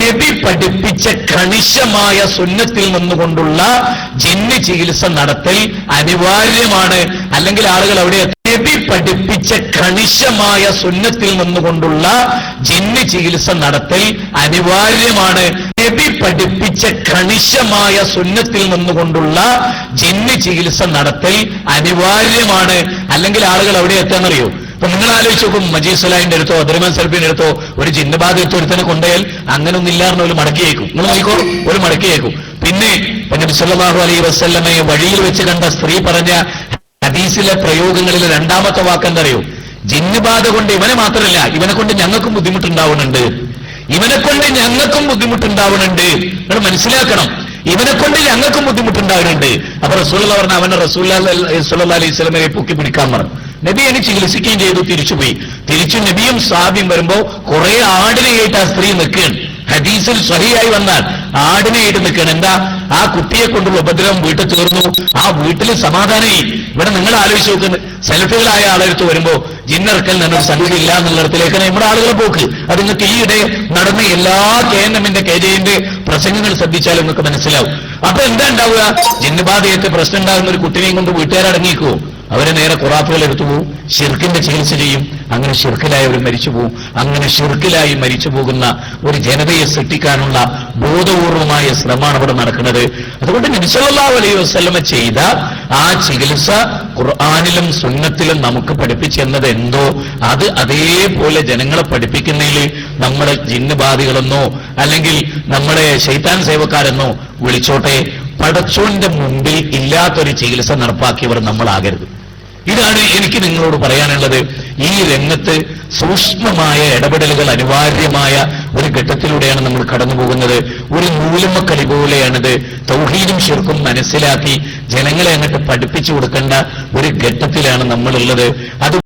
നബി പഠിപ്പിച്ച കണിശമായ സുന്നത്തിൽ നിന്നുകൊണ്ടുള്ള ജിന്ന് ചികിത്സ നടത്തൽ അനിവാര്യമാണ്. അല്ലെങ്കിൽ ആളുകൾ അവിടെ നബി പഠിപ്പിച്ച കണിശമായ സുന്നത്തിൽ നിന്നുകൊണ്ടുള്ള ജിന്ന് ചികിത്സ നടത്തൽ അനിവാര്യമാണ്. നബി പഠിപ്പിച്ച കണിശമായ സുന്നത്തിൽ നിന്നുകൊണ്ടുള്ള ജിന്ന് ചികിത്സ നടത്തൽ അനിവാര്യമാണ്. അല്ലെങ്കിൽ ആളുകൾ അവിടെ എത്താന്നറിയോ അപ്പൊ നിങ്ങൾ ആലോചിച്ച് നോക്കും മജീദ് സലാഹിന്റെ അടുത്തോ അബ്ദുറഹ്മാൻ സൽഫിന്റെ അടുത്തോ ഒരു ജിന്നബാധ ഒരുത്തനെ കൊണ്ടുപോയാൽ അങ്ങനെ ഒന്നില്ലാറിന് ഒരു മടക്കി അയക്കും. നിങ്ങൾ നോക്കിക്കോ ഒരു മടക്കി അയക്കും. പിന്നെ നബി സല്ലല്ലാഹു അലൈഹി വസല്ലമയെ വഴിയിൽ വെച്ച് കണ്ട സ്ത്രീ പറഞ്ഞ ഹദീസിലെ പ്രയോഗങ്ങളിലെ രണ്ടാമത്തെ വാക്കെന്തറിയോ ജിന്നുബാധ കൊണ്ട് ഇവനെ മാത്രമല്ല ഇവനെ കൊണ്ട് ഞങ്ങൾക്കും ബുദ്ധിമുട്ടുണ്ടാവുന്നുണ്ട്. ഇവനെ കൊണ്ട് ഞങ്ങൾക്കും ബുദ്ധിമുട്ടുണ്ടാവുന്നുണ്ട്. നിങ്ങൾ മനസ്സിലാക്കണം ഇവനെ കൊണ്ട് ഞങ്ങൾക്കും ബുദ്ധിമുട്ടുണ്ടാകുന്നുണ്ട് അപ്പൊ റസൂല്ല പറഞ്ഞ അവനെ റസൂല്ലാ സുല്ലാ അലൈഹി സ്വലമിനെ പൊക്കി പിടിക്കാൻ പറഞ്ഞു. നബി എന്നെ ചികിത്സിക്കുകയും ചെയ്തു തിരിച്ചുപോയി. തിരിച്ചു നബിയും സാബിയും വരുമ്പോ കുറെ ആടിനെയായിട്ട് ആ സ്ത്രീ നിൽക്കുകയാണ്. ഹദീസിൽ സഹിയായി വന്നാൽ ആടിനെയായിട്ട് നിൽക്കണം എന്താ? ആ കുട്ടിയെ കൊണ്ടുള്ള ഉപദ്രവം വീട്ടിൽ തീർന്നു. ആ വീട്ടിൽ സമാധാനമായി. ഇവിടെ നിങ്ങൾ ആലോചിച്ച് നോക്കുന്നത് സെൽഫികളായ ആളെടുത്ത് വരുമ്പോ ജിന്നർക്കൽ നിന്നൊരു സംഗതി ഇല്ല എന്നുള്ളിടത്തിലേക്ക് നമ്മുടെ ആളുകളെ പോക്ക്. അത് നിങ്ങൾക്ക് ഈയിടെ നടന്ന എല്ലാ കെ എൻ എമ്മിന്റെ കെ പ്രസംഗങ്ങൾ ശ്രദ്ധിച്ചാലും നിങ്ങൾക്ക് മനസ്സിലാവും. അപ്പൊ എന്താ ഉണ്ടാവുക? ജന്മബാധയൊക്കെ പ്രശ്നം ഉണ്ടാകുന്ന ഒരു കുട്ടിനെയും കൊണ്ട് വീട്ടുകാരടങ്ങിക്കുവോ അവരെ നേരെ കുറാത്തുകൾ എടുത്തു പോവും. ഷിർക്കിന്റെ ചികിത്സ ചെയ്യും. അങ്ങനെ ഷിർക്കിലായി അവർ മരിച്ചു പോവും. അങ്ങനെ ഷിർക്കിലായി മരിച്ചു പോകുന്ന ഒരു ജനതയെ സൃഷ്ടിക്കാനുള്ള ബോധപൂർവമായ ശ്രമമാണ് അവിടെ നടക്കുന്നത്. അതുകൊണ്ട് നബിസല്ലാ അലൈഹി വസ്ലമ ചെയ്ത ആ ചികിത്സ ഖുർആാനിലും സുന്നത്തിലും നമുക്ക് പഠിപ്പിച്ചെന്നത് എന്തോ? അത് അതേപോലെ ജനങ്ങളെ പഠിപ്പിക്കുന്നതിൽ നമ്മുടെ ജിന്നുബാധികളെന്നോ അല്ലെങ്കിൽ നമ്മുടെ ശൈത്താൻ സേവക്കാരെന്നോ വിളിച്ചോട്ടെ. പടച്ചോന്റെ മുമ്പിൽ ഇല്ലാത്തൊരു ചികിത്സ നടപ്പാക്കിയവർ നമ്മളാകരുത്. ഇതാണ് എനിക്ക് നിങ്ങളോട് പറയാനുള്ളത്. ഈ രംഗത്ത് സൂക്ഷ്മമായ ഇടപെടലുകൾ അനിവാര്യമായ ഒരു ഘട്ടത്തിലൂടെയാണ് നമ്മൾ കടന്നു പോകുന്നത്. ഒരു നൂലമ്മക്കളി പോലെയാണിത്. തൗഹീദും ശിർക്കും മനസ്സിലാക്കി ജനങ്ങളെ അങ്ങോട്ട് പഠിപ്പിച്ചു കൊടുക്കേണ്ട ഒരു ഘട്ടത്തിലാണ് നമ്മളുള്ളത്. അത്